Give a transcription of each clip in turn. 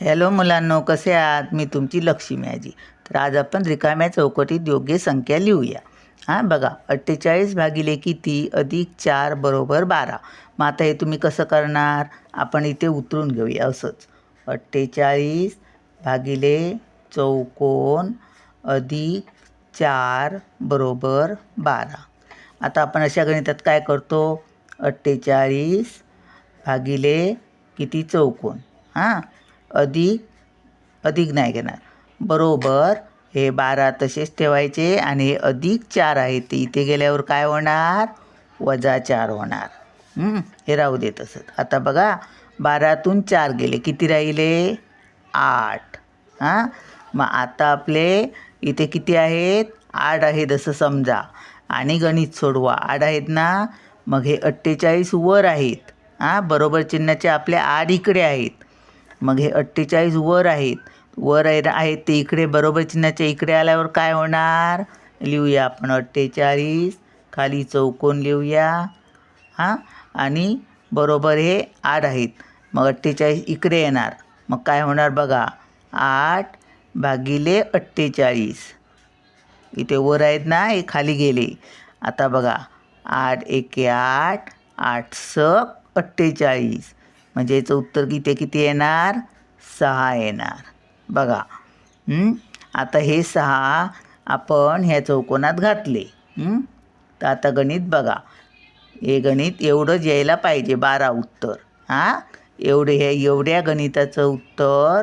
Hello मुलांनो कसे आहात? मी तुमची लक्ष्मी आजी. तर आज आपण रिकाम्या चौकटीत योग्य संख्या लिहूया. हां बघा अठ्ठेचाळीस भागिले किती? अधिक चार बरोबर बारा. मग आता हे तुम्ही कसं करणार? आपण इथे उतरून घेऊया असंच. अठ्ठेचाळीस भागिले चौकोन अधिक चार बरोबर बारा. आता आपण अशा गणितात काय करतो? अठ्ठेचाळीस भागिले किती? चौकोन. हां अधिक अधिक नाही घेणार. बरोबर. हे बारा तसेच ठेवायचे आणि हे अधिक चार आहे. ते इथे गेल्यावर काय होणार? वजा चार होणार. हे राहू दे तसंच आता बघा बारातून चार गेले. किती राहिले? आठ. हां? मग आता आपले इथे किती आहेत? आठ आहेत असं समजा. आणि गणित सोडवा. आठ आहेत ना? मग हे अठ्ठेचाळीस वर आहेत. हां? बरोबर चिन्हाचे आपले आठ इकडे आहेत. मग हे अठ्ठेचाळीस वर आहेत. वर आहेत ते इकडे बरोबर चिन्हाच्या इकडे आल्यावर काय होणार? लिहूया आपण अठ्ठेचाळीस. खाली चौकोन लिहूया. हां? आणि बरोबर हे आठ आहेत. मग अठ्ठेचाळीस इकडे येणार. मग काय होणार बघा? आठ भागिले अठ्ठेचाळीस. इथे वर आहेत ना हे खाली गेले. आता बघा. आठ एके आठ. आठ सक अठ्ठेचाळीस. म्हणजे याचं उत्तर किती किती येणार? सहा येणार. बघा. आता हे सहा आपण ह्या चौकोनात घातले. तर आता गणित बघा. हे गणित एवढंच यायला पाहिजे बारा उत्तर. हां? एवढे हे एवढ्या गणिताचं उत्तर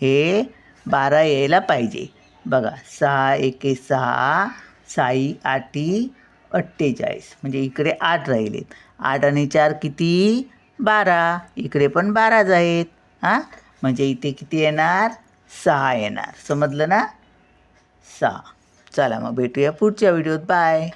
हे बारा यायला पाहिजे. बघा. सहा एके सहा साई आठी अठ्ठेचाळीस. म्हणजे इकडे आठ राहिलेत. आठ आणि चार किती? बारा. इकडे पण बाराच आहेत हां? म्हणजे इथे किती येणार? सहा येणार. समजलं ना? सहा. चला मग भेटूया पुढच्या व्हिडिओत. बाय.